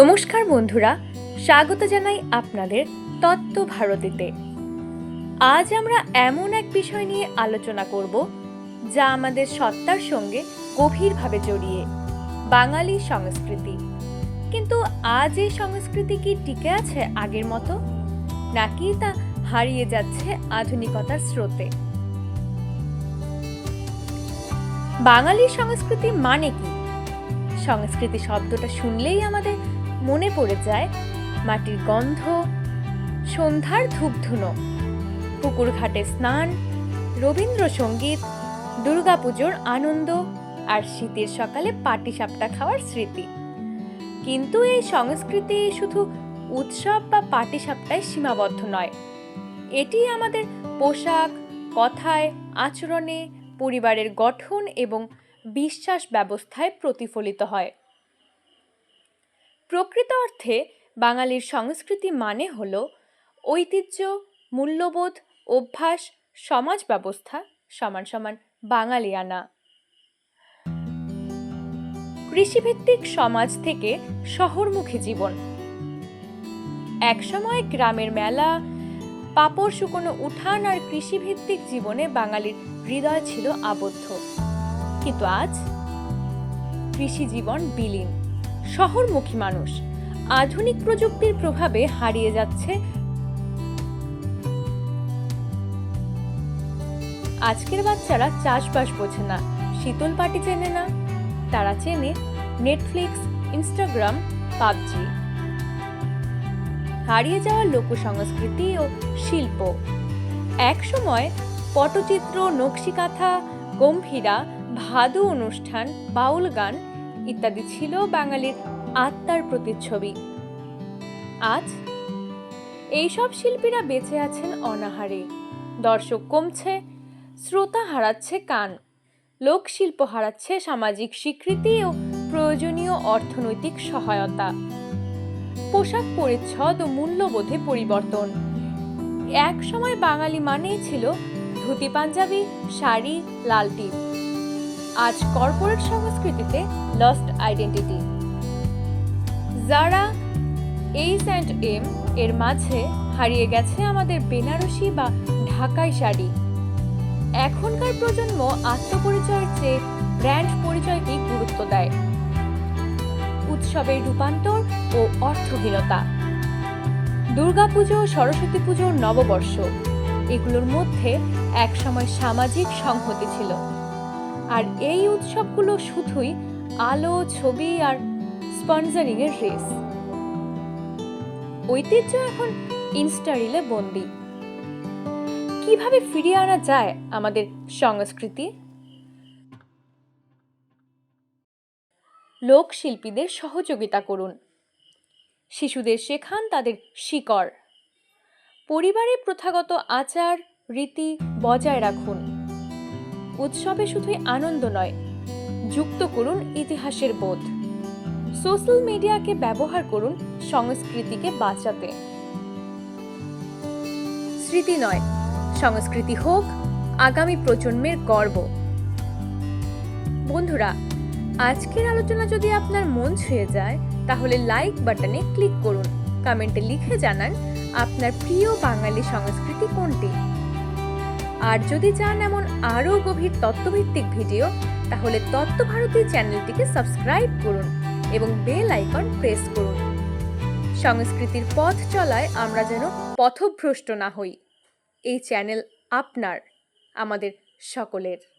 নমস্কার বন্ধুরা, স্বাগত জানাই আপনাদের তত্ত্ব ভারতীতে। আজ আমরা এমন এক বিষয় নিয়ে আলোচনা করব, যা আমাদের সত্তার সঙ্গে গভীরভাবে জড়িয়ে, বাঙালি সংস্কৃতি। কিন্তু আজ এই সংস্কৃতি কি টিকে আছে আগের মতো, নাকি তা হারিয়ে যাচ্ছে আধুনিকতার স্রোতে? বাঙালি সংস্কৃতি মানে কি? সংস্কৃতি শব্দটা শুনলেই আমাদের মনে পড়ে যায়, মাটির গন্ধ, সন্ধ্যার ধূপধুনো পুকুর ঘাটে স্নান, রবীন্দ্রসঙ্গীত, দুর্গাপুজোর আনন্দ আর শীতের সকালে পাটি সাপটা খাওয়ার স্মৃতি। কিন্তু এই সংস্কৃতি শুধু উৎসব বা পাটিসাপটায় সীমাবদ্ধ নয়। এটি আমাদের পোশাক, কথায়, আচরণে, পরিবারের গঠন এবং বিশ্বাস ব্যবস্থায় প্রতিফলিত হয়। প্রকৃত অর্থে বাঙালির সংস্কৃতি মানে হল ঐতিহ্য, মূল্যবোধ, অভ্যাস, সমাজ ব্যবস্থা সমান সমান বাঙালিয়ানা কৃষিভিত্তিক সমাজ থেকে শহরমুখী জীবন। একসময় গ্রামের মেলা পাপড় শুকনো উঠান আর কৃষিভিত্তিক জীবনে বাঙালির হৃদয় ছিল আবদ্ধ। কিন্তু আজ কৃষি জীবন বিলীন। শহরমুখী মানুষ। আধুনিক প্রযুক্তির প্রভাবে হারিয়ে যাচ্ছে আজকের বাচ্চারা চাষবাস বোঝে না। শীতল পাটি চেনে না। তারা চেনে নেটফ্লিক্স ইনস্টাগ্রাম পাবজি। হারিয়ে যাওয়া লোক সংস্কৃতি ও শিল্প। একসময় পটচিত্র, নকশিকাঁথা, গম্ভীরা, ভাদু অনুষ্ঠান, বাউল গান ইত্যাদি ছিল বাঙালির আত্মার প্রতিচ্ছবি। আজ এইসব শিল্পীরা বেঁচে আছেন অনাহারে। দর্শক কমছে, শ্রোতা হারাচ্ছে কান লোকশিল্প হারাচ্ছে সামাজিক স্বীকৃতি ও প্রয়োজনীয় অর্থনৈতিক সহায়তা। পোশাক পরিচ্ছদ ও মূল্যবোধে পরিবর্তন। এক সময় বাঙালি মানেই ছিল ধুতি পাঞ্জাবি, শাড়ি, লাল টিপ। আজ কর্পোরেট সংস্কৃতিতে লস্ট আইডেন্টিটি যারা এইচ অ্যান্ড এম এর মাঝে হারিয়ে গেছে আমাদের বেনারসি বা ঢাকাই শাড়ি। এখনকার প্রজন্ম আত্মপরিচয়ের চেয়ে ব্র্যান্ড পরিচয়কেই গুরুত্ব দেয়। উৎসবের রূপান্তর ও অর্থহীনতা। দুর্গাপুজো, সরস্বতী পুজো, নববর্ষ, এগুলোর মধ্যে একসময় সামাজিক সংহতি ছিল। আর এই উৎসবগুলো শুধুই আলো, ছবি আর স্পন্সরিং এর রেস। ঐতিহ্য এখন ইনস্টা রিলে বন্দি। কীভাবে ফিরিয়ে আনা যায় আমাদের সংস্কৃতি? লোকশিল্পীদের সহযোগিতা করুন। শিশুদের শেখান তাদের শিকড়। পরিবারে প্রথাগত আচার, রীতি বজায় রাখুন। উৎসবে শুধুই আনন্দ নয়, যুক্ত করুন ইতিহাসের বোধ। সোশ্যাল মিডিয়াকে ব্যবহার করুন সংস্কৃতিকে বাঁচাতে। স্মৃতি নয়, সংস্কৃতি হোক আগামী প্রজন্মের গর্ব। বন্ধুরা, আজকের আলোচনা যদি আপনার মন ছুঁয়ে যায়, তাহলে লাইক বাটনে ক্লিক করুন। কমেন্টে লিখে জানান আপনার প্রিয় বাঙালি সংস্কৃতি কোনটি? আর যদি চান এমন আরও গভীর তত্ত্বভিত্তিক ভিডিও, তাহলে তত্ত্ব ভারতী চ্যানেলটিকে সাবস্ক্রাইব করুন এবং বেল আইকন প্রেস করুন। সংস্কৃতির পথ চলায় আমরা যেন পথভ্রষ্ট না হই। এই চ্যানেল আপনার, আমাদের সকলের।